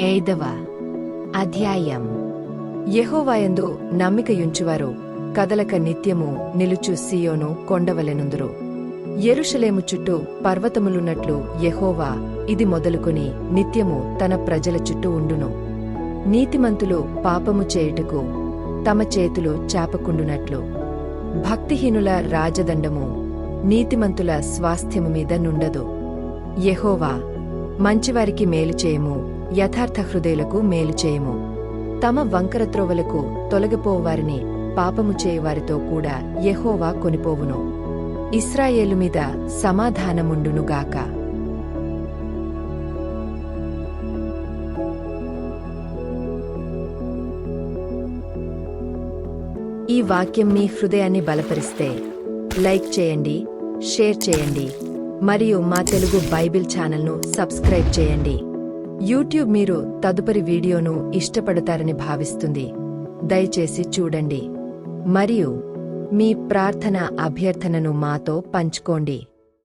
ఐదవ అధ్యాయం. యహోవాయందు నమ్మికయుంచువారు కదలక నిత్యము నిలుచు సియోను కొండవలెనుందురు. ఎరుషలేము చుట్టూ పర్వతములున్నట్లు యెహోవా ఇది మొదలుకొని నిత్యము తన ప్రజల చుట్టూ ఉండును. నీతిమంతులు పాపము చేయుటకు తమ చేతులు చాపకుండునట్లు. భక్తిహీనుల రాజదండము నీతిమంతుల స్వాస్థ్యము మీద నుండదు. యహోవా మంచివారికి మేలు చేయము యథార్థ హృదయులకు మేలు చేయము. తమ వంకర త్రోవలకు తొలగిపోవారిని పాపము చేయవారితో కూడా యహోవా కొనిపోవును. ఇస్రాయేలు మీద సమాధానముండునుగాక ఈ వాక్యం మీ హృదయాన్ని బలపరిస్తే లైక్ చేయండి షేర్ చేయండి మరియు మా తెలుగు బైబిల్ ఛానల్ను సబ్స్క్రైబ్ చేయండి. యూట్యూబ్ మీరు తదుపరి వీడియోను ఇష్టపడతారని భావిస్తుంది. దయచేసి చూడండి. మరియు మీ ప్రార్థన అభ్యర్థనను మాతో పంచుకోండి.